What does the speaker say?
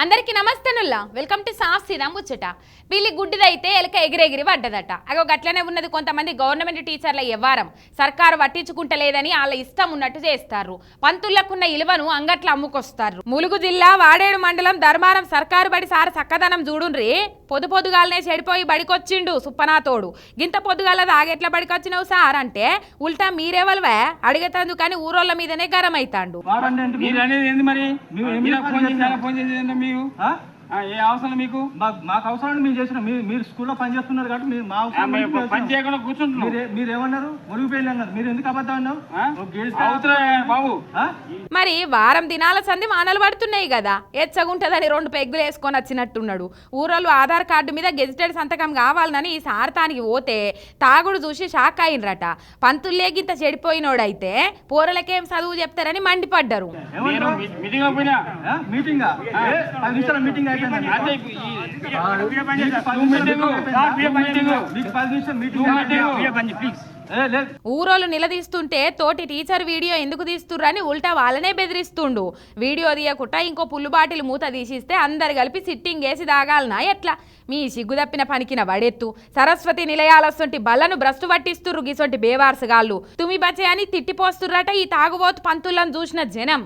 అందరికి నమస్తేనుల్లా. Welcome to సాఫ్ సీదా ముచ్చట. వీళ్ళి గుడ్డిదైతే ఎలక ఎగిరెగిరి పడ్డదట. అగో గట్లనే ఉన్నది కొంతమంది గవర్నమెంట్ టీచర్ల వ్యవహారం. సర్కారు పట్టించుకుంటలేదని వాళ్ళ ఇష్టం ఉన్నట్టు చేస్తారు. పంతులకున్న ఇలువను అంగట్ల అమ్ముకొస్తారు. ములుగు జిల్లా వాడేడు మండలం ధర్మారం సర్కారు బడి సార్ చక్కదనం చూడుండ్రి. పొద్దు పొద్దుగాలనే చెడిపోయి బడికొచ్చిండు సుప్పనాతోడు. గింత పొద్దుగాల దాగెట్ల బడికొచ్చినావు సార్ అంటే ఉల్టా మీరేవల్వే అడిగేతందుకు కానీ ఊరోళ్ళ మీదనే గరం అవుతాండు వాడండి అంటే మీరు మరి ఏం మీరు అవసరం మీకు? మాకు అవసరం మేము చేసిన మీరు మీరు స్కూల్లో పని చేస్తున్నారు కాబట్టి మీరు మా అవసరం మరి పని. చేయకుండా కూర్చుంటున్నావు మీరే- మీరు ఏమన్నారు మురిగిపోయింది అన్నారు మీరు ఎందుకు అబద్ధం అన్నావు? బాబు. ఆ? మరి వారం దినాల సంధి మానలు పడుతున్నాయి కదా. ఎచ్చగుంటదని రెండు పెగ్గులు వేసుకొని వచ్చినట్టున్నాడు. ఊరోళ్ళు ఆధార్ కార్డు మీద గెజిటెడ్ సంతకం కావాలని ఈ సారతానికి పోతే తాగుడు చూసి షాక్ అయినరట. పంతుల్లేగింత చెడిపోయినోడైతే పోరలకేం చదువు చెప్తారని మండిపడ్డారు? మీటింగా ఊరోళ్ళు నిలదీస్తుంటే తోటి టీచర్ వీడియో ఎందుకు తీస్తుర్రని ఉల్టా వాళ్ళనే బెదిరిస్తుండు. వీడియో తీయకుండా ఇంకో పుల్లు బాటిల్ మూత తీసిస్తే అందరు కలిపి సిట్టింగ్ వేసి దాగాలనా? ఎట్లా? మీ సిగ్గు తప్పిన పనికిన వడెత్తు. సరస్వతి నిలయాలసొంటి బల్లను భ్రష్టు పట్టిస్తుర్రు గిసొంటి బేవార్సగాళ్ళు. తుమి బచే అని తిట్టిపోస్తుర్రట ఈ తాగుబోతు పంతులను చూసిన జనం.